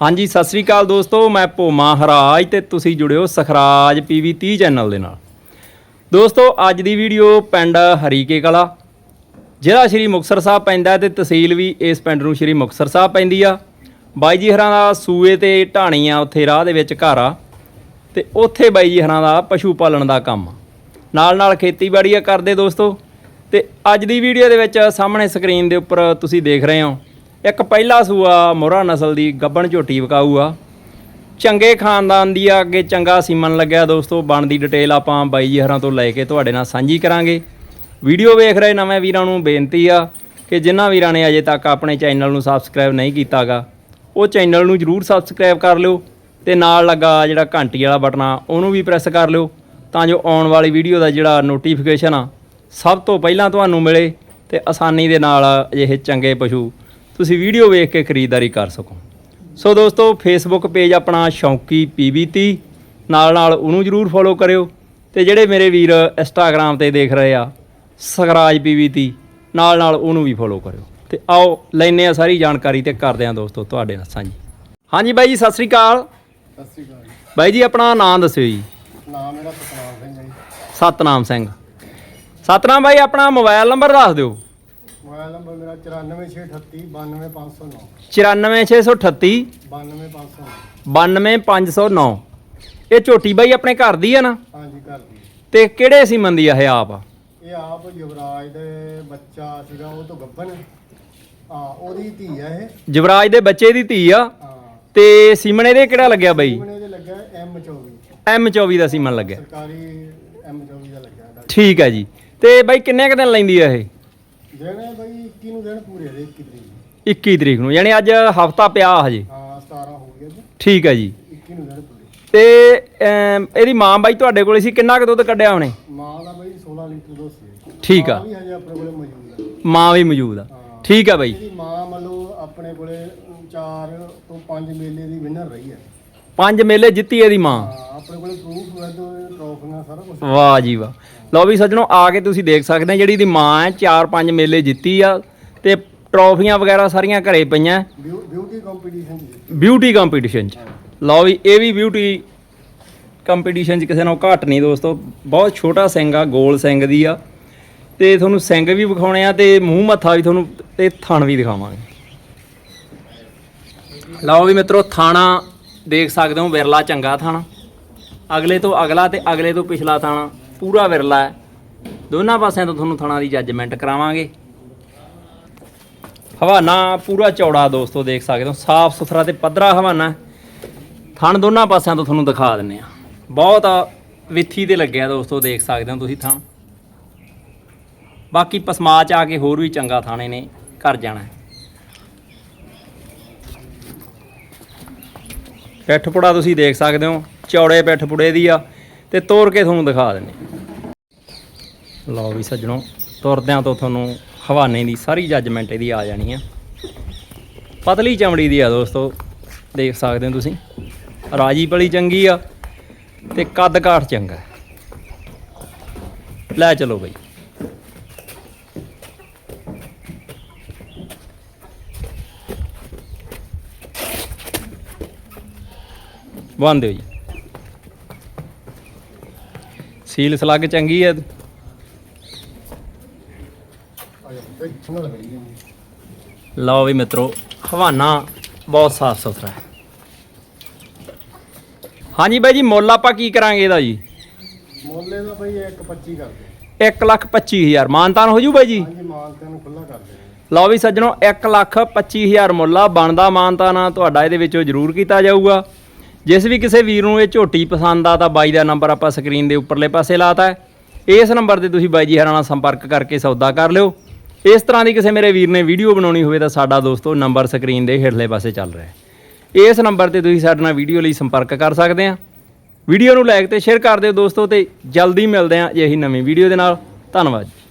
ਹਾਂਜੀ, ਸਤਿ ਸ੍ਰੀ ਅਕਾਲ ਦੋਸਤੋ, ਮੈਂ ਭੋਮਾ ਹਰਾਜ ਤੇ ਤੁਸੀਂ ਜੁੜਿਓ ਸਖਰਾਜ ਪੀਵੀ 30 ਚੈਨਲ ਦੇ ਨਾਲ। ਦੋਸਤੋ, ਅੱਜ ਦੀ ਵੀਡੀਓ ਪਿੰਡ ਹਰੀਕੇ ਕਲਾ। ਜ਼ਿਲ੍ਹਾ ਸ਼੍ਰੀ ਮੁਕਤਸਰ ਸਾਹਿਬ ਪੈਂਦਾ ਤੇ ਤਹਿਸੀਲ ਵੀ ਇਸ ਪਿੰਡ ਨੂੰ ਸ਼੍ਰੀ ਮੁਕਤਸਰ ਸਾਹਿਬ ਪੈਂਦੀ ਆ। ਬਾਈ ਜੀ ਹਰਾਂ ਦਾ ਸੂਏ ਤੇ ਢਾਣੀ ਆ ਉੱਥੇ ਰਾਹ ਦੇ ਵਿੱਚ ਘਰ ਆ ਤੇ ਉੱਥੇ ਬਾਈ ਜੀ ਹਰਾਂ ਦਾ ਪਸ਼ੂ ਪਾਲਣ ਦਾ ਕੰਮ ਨਾਲ ਨਾਲ ਖੇਤੀਬਾੜੀ ਆ ਕਰਦੇ ਦੋਸਤੋ ਤੇ ਅੱਜ ਦੀ ਵੀਡੀਓ ਦੇ ਵਿੱਚ ਸਾਹਮਣੇ ਸਕਰੀਨ ਦੇ ਉੱਪਰ ਤੁਸੀਂ ਦੇਖ ਰਹੇ ਹੋ। ਇੱਕ ਪਹਿਲਾ ਸੂਆ ਮੋਹਰਾ ਨਸਲ ਦੀ ਗੱਬਣ ਝੋਟੀ ਵਿਕਾਊ ਆ ਚੰਗੇ ਖਾਨਦਾਨ ਦੀ ਆ, ਅੱਗੇ ਚੰਗਾ ਸੀਮਨ ਲੱਗਿਆ। ਦੋਸਤੋ, ਬਣਦੀ ਡਿਟੇਲ ਆਪਾਂ ਬਾਈ ਜੀ ਹਰਾਂ ਤੋਂ ਲੈ ਕੇ ਤੁਹਾਡੇ ਨਾਲ ਸਾਂਝੀ ਕਰਾਂਗੇ। ਵੀਡੀਓ ਵੇਖ ਰਹੇ ਨਵੇਂ ਵੀਰਾਂ ਨੂੰ ਬੇਨਤੀ ਆ ਕਿ ਜਿਨ੍ਹਾਂ ਵੀਰਾਂ ਨੇ ਅਜੇ ਤੱਕ ਆਪਣੇ ਚੈਨਲ ਨੂੰ ਸਬਸਕ੍ਰਾਈਬ ਨਹੀਂ ਕੀਤਾਗਾ, ਉਹ ਚੈਨਲ ਨੂੰ ਜਰੂਰ ਸਬਸਕ੍ਰਾਈਬ ਕਰ ਲਿਓ ਤੇ ਨਾਲ ਲੱਗਾ ਜਿਹੜਾ ਘੰਟੀ ਵਾਲਾ ਬਟਨ ਆ, ਉਹਨੂੰ ਵੀ ਪ੍ਰੈਸ ਕਰ ਲਿਓ ਤਾਂ ਜੋ ਆਉਣ ਵਾਲੀ ਵੀਡੀਓ ਦਾ ਜਿਹੜਾ ਨੋਟੀਫਿਕੇਸ਼ਨ ਆ, ਸਭ ਤੋਂ ਪਹਿਲਾਂ ਤੁਹਾਨੂੰ ਮਿਲੇ ਤੇ ਆਸਾਨੀ ਦੇ ਨਾਲ ਅਜਿਹੇ ਚੰਗੇ ਪਸ਼ੂ ਤੁਸੀਂ ਵੀਡੀਓ ਵੇਖ ਕੇ ਖਰੀਦਦਾਰੀ ਕਰ ਸਕੋ। ਸੋ ਦੋਸਤੋ ਫੇਸਬੁੱਕ ਪੇਜ ਆਪਣਾ ਸ਼ੌਂਕੀ PB30 ਨਾਲ ਨਾਲ ਉਹਨੂੰ ਜਰੂਰ ਫੋਲੋ ਕਰਿਓ। ਤੇ ਜਿਹੜੇ ਮੇਰੇ ਵੀਰ ਇੰਸਟਾਗ੍ਰam ਤੇ ਦੇਖ ਰਹੇ ਆ ਸਗਰਾਜ PB30 ਨਾਲ ਨਾਲ ਉਹਨੂੰ ਵੀ ਫੋਲੋ ਕਰਿਓ। ਤੇ ਆਓ ਲੈਨੇ ਆ ਸਾਰੀ ਜਾਣਕਾਰੀ ਤੇ ਕਰਦੇ ਆ ਦੋਸਤੋ ਤੁਹਾਡੇ ਨਾਲ ਸਾਂਝੀ। ਹਾਂਜੀ ਬਾਈ ਜੀ ਸਤਿ ਸ੍ਰੀ ਅਕਾਲ। ਸਤਿ ਸ਼੍ਰੀ ਅਕਾਲ ਬਾਈ ਜੀ ਆਪਣਾ ਨਾਮ ਦੱਸਿਓ ਜੀ। ਨਾਮ ਮੇਰਾ ਸਤਨਾਮ ਸਿੰਘ ਹੈ ਜੀ। ਸਤਨਾਮ ਸਿੰਘ। ਸਤਨਾਮ ਬਾਈ ਆਪਣਾ ਮੋਬਾਈਲ ਨੰਬਰ ਦੱਸ ਦਿਓ। ਮੋਬਾਈਲ ਨੰਬਰ ਮੇਰਾ 94638 92509 94638 92509 92509 ਇਹ ਝੋਟੀ ਬਾਈ ਆਪਣੇ ਘਰ ਦੀ ਆ ਨਾ? ਹਾਂਜੀ ਘਰ ਦੀ। ਤੇ ਕਿਹੜੇ ਸੀ ਮੰਦੀ ਆ ਇਹ ਆਪ? ਇਹ ਆਪ ਯੁਵਰਾਜ ਦੇ ਬੱਚਾ ਸੀਗਾ ਉਹ ਤੋਂ ਗੱਭਣ। ਹਾਂ ਉਹਦੀ ਧੀ ਆ ਇਹ। ਜਵਰਾਜ ਦੇ ਬੱਚੇ ਦੀ ਧੀ ਆ? ਤੇ ਸੀਮਨ ਇਹਦੇ ਕਿਹੜਾ ਲੱਗਿਆ ਬਾਈ? ਦੇ ਲੱਗਾ M24 M24 ਦਾ ਸੀਮਨ ਲੱਗਿਆ। ਸਰਕਾਰੀ M24 ਦਾ ਲੱਗਾ ਇਹਦਾ। ਠੀਕ ਹੈ ਜੀ। ਤੇ ਬਾਈ ਕਿੰਨੇ ਕੁ ਦਿਨ ਲੈਂਦੀ ਆ ਇਹ? ਦੇਣੇ ਬਈ 21 ਨੂੰ ਦਿਨ ਪੂਰੇ ਦੇ 21 ਤਰੀਕ 21 ਤਰੀਕ ਨੂੰ ਯਾਨੀ ਅੱਜ ਹਫਤਾ ਪਿਆ ਹਜੇ। ਹਾਂ 17 ਹੋ ਗਿਆ ਜੀ ਠੀਕ ਹੈ ਜੀ। 21 ਨੂੰ ਦਿਨ ਪੂਰੇ। ਤੇ ਅਮ, ਇਹਦੀ ਮਾਂ ਬਾਈ ਤੁਹਾਡੇ ਕੋਲੇ ਸੀ ਕਿੰਨਾ ਕੁ ਦੁੱਧ ਕੱਢਿਆ ਉਹਨੇ? ਮਾਂ ਦਾ ਬਈ 16 ਲੀਟਰ ਦੁੱਧ ਸੀ। ਠੀਕ ਆ। ਮਾਂ ਵੀ ਹਜੇ ਆਪਣੇ ਕੋਲੇ ਮੌਜੂਦ ਆ। ਮਾਂ ਵੀ ਮੌਜੂਦ ਆ। ਹਾਂ। ਠੀਕ ਆ ਬਾਈ। ਇਹਦੀ ਮਾਂ ਮੰਨ ਲਓ ਆਪਣੇ ਕੋਲੇ 4 ਤੋਂ 5 ਮੇਲੇ ਦੀ ਵਿਨਰ ਰਹੀ ਹੈ। ਪੰਜ ਮੇਲੇ ਜਿੱਤੀ ਇਹਦੀ ਮਾਂ। ਆਪਣੇ ਕੋਲੇ ਪ੍ਰੂਫ ਹੈ ਤੋਂ ਟਰੋਫੀਆਂ ਸਾਰਾ ਕੁਝ ਵਾਹ ਜੀ ਵਾਹ। ਲਓ ਵੀ ਸੱਜਣੋ ਆ ਕੇ ਤੁਸੀਂ ਦੇਖ ਸਕਦੇ ਆ ਜਿਹੜੀ ਦੀ ਮਾਂ ਹੈ ਚਾਰ ਪੰਜ ਮੇਲੇ ਜਿੱਤੀ ਆ ਤੇ ਟਰੋਫੀਆਂ ਵਗੈਰਾ ਸਾਰੀਆਂ ਘਰੇ ਪਈਆਂ। ਬਿਊਟੀ ਕੰਪੀਟੀਸ਼ਨ ਜੀ ਬਿਊਟੀ ਕੰਪੀਟੀਸ਼ਨ ਚ। ਲਓ ਵੀ ਇਹ ਵੀ ਬਿਊਟੀ ਕੰਪੀਟੀਸ਼ਨ ਚ ਕਿਸੇ ਨਾਲ ਘੱਟ ਨਹੀਂ ਦੋਸਤੋ। ਬਹੁਤ ਛੋਟਾ ਸਿੰਘ ਆ ਗੋਲ ਸਿੰਘ ਦੀ ਆ। ਤੇ ਤੁਹਾਨੂੰ ਸਿੰਘ ਵੀ ਵਿਖਾਉਣੇ ਆ ਤੇ ਮੂੰਹ ਮੱਥਾ ਵੀ ਤੁਹਾਨੂੰ ਤੇ ਥਣ ਵੀ ਦਿਖਾਵਾਂਗੇ। ਲਓ ਵੀ ਮਿੱਤਰੋ ਥਾਣਾ ਦੇਖ ਸਕਦੇ ਹੋ ਵਿਰਲਾ ਚੰਗਾ ਥਾਣਾ। ਅਗਲੇ ਤੋਂ ਅਗਲਾ ਤੇ ਅਗਲੇ ਤੋਂ ਪਿਛਲਾ ਥਾਣਾ ਪੂਰਾ ਵਿਰਲਾ ਹੈ ਦੋਨਾਂ ਪਾਸਿਆਂ ਤੋਂ ਤੁਹਾਨੂੰ ਥਾਣਾ ਦੀ ਜੱਜਮੈਂਟ ਕਰਾਵਾਂਗੇ ਹਵਾਨਾ ਪੂਰਾ ਚੌੜਾ ਦੋਸਤੋ, ਦੇਖ ਸਕਦੇ ਹੋ, ਸਾਫ਼ ਸੁਥਰਾ ਤੇ ਪੱਧਰਾ ਹਵਾਨਾ ਹੈ। ਥਣ ਦੋਨਾਂ ਪਾਸਿਆਂ ਤੋਂ ਤੁਹਾਨੂੰ ਦਿਖਾ ਦਿੰਨੇ ਆ ਬਹੁਤ ਵਿੱਥੀ ਤੇ ਲੱਗਿਆ ਦੋਸਤੋ, ਦੇਖ ਸਕਦੇ ਹੋ ਤੁਸੀਂ ਥਣ ਬਾਕੀ ਪਸਮਾ ਚ ਆ ਕੇ ਹੋਰ ਵੀ ਚੰਗਾ ਥਾਣੇ ਨੇ, ਘਰ ਜਾਣਾ ਹੈ। ਪਿੱਠ ਪੁੜਾ ਤੁਸੀਂ ਦੇਖ ਸਕਦੇ ਹੋ ਚੌੜੇ ਪਿੱਠ ਪੁੜੇ ਦੀ ਆ ਤੇ ਤੋੜ ਕੇ ਤੁਹਾਨੂੰ ਦਿਖਾ ਦਿੰਨੇ ਲਓ ਵੀ ਸੱਜਣੋ, ਤੁਰਦਿਆਂ ਤੋਂ ਤੁਹਾਨੂੰ ਹਵਾਨੇ ਦੀ ਸਾਰੀ ਜੱਜਮੈਂਟ ਇਹਦੀ ਆ ਜਾਣੀ ਆ। ਪਤਲੀ ਚਮੜੀ ਦੀ ਆ ਦੋਸਤੋ, ਦੇਖ ਸਕਦੇ ਹੋ ਤੁਸੀਂ। ਰਾਜੀ ਪਲੀ ਚੰਗੀ ਆ ਤੇ ਕੱਦ ਕਾਠ ਚੰਗਾ ਲੈ ਚਲੋ ਬਈ। ਬੰਨ ਦਿਓ ਜੀ। ਸੀਲ ਸਲੱਗ ਚੰਗੀ ਹੈ ਲਓ ਵੀ ਮਿੱਤਰੋ ਹਵਾਨਾ ਬਹੁਤ ਸਾਫ਼ ਸੁਥਰਾ ਹੈ। ਹਾਂਜੀ ਬਾਈ ਜੀ ਮੁੱਲ ਆਪਾਂ ਕੀ ਕਰਾਂਗੇ ਇਹਦਾ ਜੀ? ਮੋਲੇ ਦਾ ਬਈ 125 ਕਰਦੇ 1 ਲੱਖ 25 ਹਜ਼ਾਰ। ਮਾਨਤਾਨ ਹੋ ਜੂ ਬਾਈ ਜੀ? ਹਾਂਜੀ ਮਾਲ ਤੇ ਨੂੰ ਖੁੱਲਾ ਕਰਦੇ ਲਓ ਵੀ ਸੱਜਣੋ 1 ਲੱਖ 25 ਹਜ਼ਾਰ ਮੁੱਲ ਆ। ਬਣਦਾ ਮਾਨਤਾਨ ਤੁਹਾਡਾ ਇਹਦੇ ਵਿੱਚੋਂ ਜ਼ਰੂਰ ਕੀਤਾ ਜਾਊਗਾ। ਜਿਸ ਵੀ ਕਿਸੇ ਵੀਰ ਨੂੰ ਇਹ ਝੋਟੀ ਪਸੰਦ ਆ ਤਾਂ ਬਾਈ ਦਾ ਨੰਬਰ ਆਪਾਂ ਸਕਰੀਨ ਦੇ ਉੱਪਰਲੇ ਪਾਸੇ ਲਾਤਾ ਹੈ। ਇਸ ਨੰਬਰ ਤੇ ਤੁਸੀਂ ਬਾਈ ਜੀ ਹਰਾਂ ਨਾਲ ਸੰਪਰਕ ਕਰਕੇ ਸੌਦਾ ਕਰ ਲਿਓ। ਇਸ ਤਰ੍ਹਾਂ ਦੀ ਕਿਸੇ ਮੇਰੇ ਵੀਰ ਨੇ ਵੀਡੀਓ ਬਣਾਉਣੀ ਹੋਵੇ ਤਾਂ ਸਾਡਾ ਦੋਸਤੋ ਨੰਬਰ ਸਕਰੀਨ ਦੇ ਹੇਠਲੇ ਪਾਸੇ ਚੱਲ ਰਿਹਾ ਹੈ। ਇਸ ਨੰਬਰ ਤੇ ਤੁਸੀਂ ਸਾਡੇ ਨਾਲ ਵੀਡੀਓ ਲਈ ਸੰਪਰਕ ਕਰ ਸਕਦੇ ਆ ਵੀਡੀਓ ਨੂੰ ਲਾਈਕ ਤੇ ਸ਼ੇਅਰ ਕਰ ਦਿਓ ਦੋਸਤੋ ਤੇ ਜਲਦੀ ਮਿਲਦੇ ਆ ਅਜਿਹੀ ਨਵੀਂ ਵੀਡੀਓ ਦੇ ਨਾਲ। ਧੰਨਵਾਦ ਜੀ।